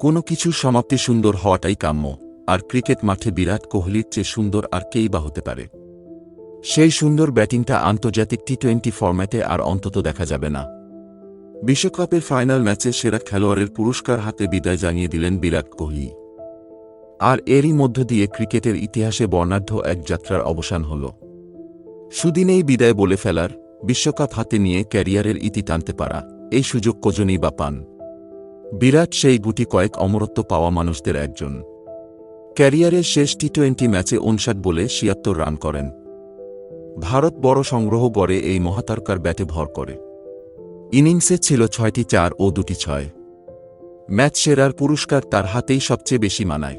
কোনো কিছুর সমাপ্তি সুন্দর হওয়াটাই কাম্য, আর ক্রিকেট মাঠে বিরাট কোহলির চেয়ে সুন্দর আর কেই বা হতে পারে। সেই সুন্দর ব্যাটিংটা আন্তর্জাতিক টি টোয়েন্টি ফরম্যাটে আর অন্তত দেখা যাবে না। বিশ্বকাপের ফাইনাল ম্যাচে সেরা খেলোয়াড়ের পুরস্কার হাতে বিদায় জানিয়ে দিলেন বিরাট কোহলি। আর এরই মধ্য দিয়ে ক্রিকেটের ইতিহাসে বর্ণাঢ্য এক যাত্রার অবসান হল। সুদিনেই বিদায় বলে ফেলার, বিশ্বকাপ হাতে নিয়ে ক্যারিয়ারের ইতি টানতে পারা, এই সুযোগ কজনই বা পান। বিরাট সেই গুটি কয়েক অমরত্ব পাওয়া মানুষদের একজন। ক্যারিয়ারের শেষ টি টোয়েন্টি ম্যাচে উনষাট বলে ছিয়াত্তর রান করেন। ভারত বড় সংগ্রহ করে এই মহাতারকার ব্যাটে ভর করে। ইনিংসে ছিল ছয়টি চার ও দুটি ছয়। ম্যাচ সেরার পুরস্কার তার হাতেই সবচেয়ে বেশি মানায়।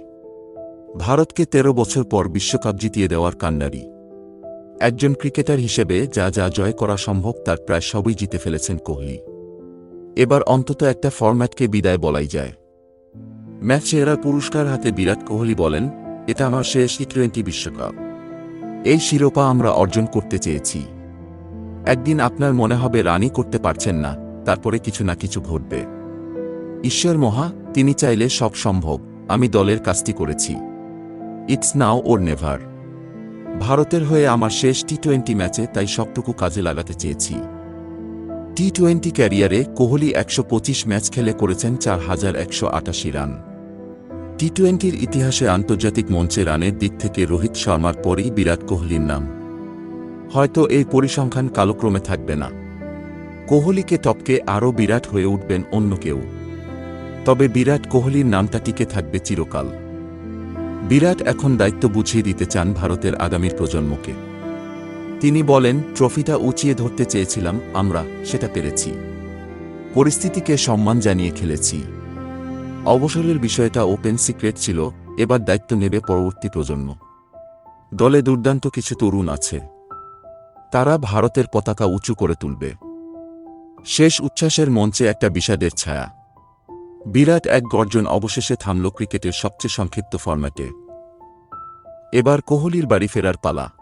ভারতকে ১৩ বছর পর বিশ্বকাপ জিতিয়ে দেওয়ার কান্ডারি একজন ক্রিকেটার হিসেবে যা যা জয় করা সম্ভব তার প্রায় সবই জিতে ফেলেছেন কোহলি। এবার অন্তত একটা ফরম্যাটকে বিদায় বলাই যায়। ম্যাচ সেরার পুরস্কার হাতে বিরাট কোহলি বলেন, এটা আমার শেষ টি টোয়েন্টি বিশ্বকাপ। এই শিরোপা আমরা অর্জন করতে চেয়েছি। একদিন আপনার মনে হবে রানি করতে পারছেন না, তারপরে কিছু না কিছু ঘটবে। ঈশ্বর মহা, তিনি চাইলে সব সম্ভব, আমি দলের কাজটি করেছি। It's now or never. ভারতের হয়ে আমার শেষ টি টোয়েন্টি ম্যাচে তাই সবটুকু কাজে লাগাতে চেয়েছি। টি টোয়েন্টি ক্যারিয়ারে কোহলি একশো পঁচিশ ম্যাচ খেলে করেছেন চার হাজার একশো আটাশি রান। টি টোয়েন্টির ইতিহাসে আন্তর্জাতিক মঞ্চে রানের দিক থেকে রোহিত শর্মার পরেই বিরাট কোহলির নাম। হয়তো এই পরিসংখ্যান কালক্রমে থাকবে না। কোহলিকে টপকে আরও বিরাট হয়ে উঠবেন অন্য কেউ। তবে বিরাট কোহলির নামটা টিকে থাকবে চিরকাল। বিরাট এখন দায়িত্ব বুঝিয়ে দিতে চান ভারতের আগামীর প্রজন্মকে। তিনি বলেন, ট্রফিটা উঁচিয়ে ধরতে চেয়েছিলাম, আমরা সেটা পেরেছি। পরিস্থিতিকে সম্মান জানিয়ে খেলেছি। অবসরের বিষয়টা ওপেন সিক্রেট ছিল, এবার দায়িত্ব নেবে পরবর্তী প্রজন্ম। দলে দুর্দান্ত কিছু তরুণ আছে। তারা ভারতের পতাকা উঁচু করে তুলবে। শেষ উচ্ছ্বাসের মঞ্চে একটা বিষাদের ছায়া। বিরাট এক গর্জন অবশেষে থামল ক্রিকেটের সবচেয়ে সংক্ষিপ্ত ফরম্যাটে। এবার কোহলির বাড়ি ফেরার পালা।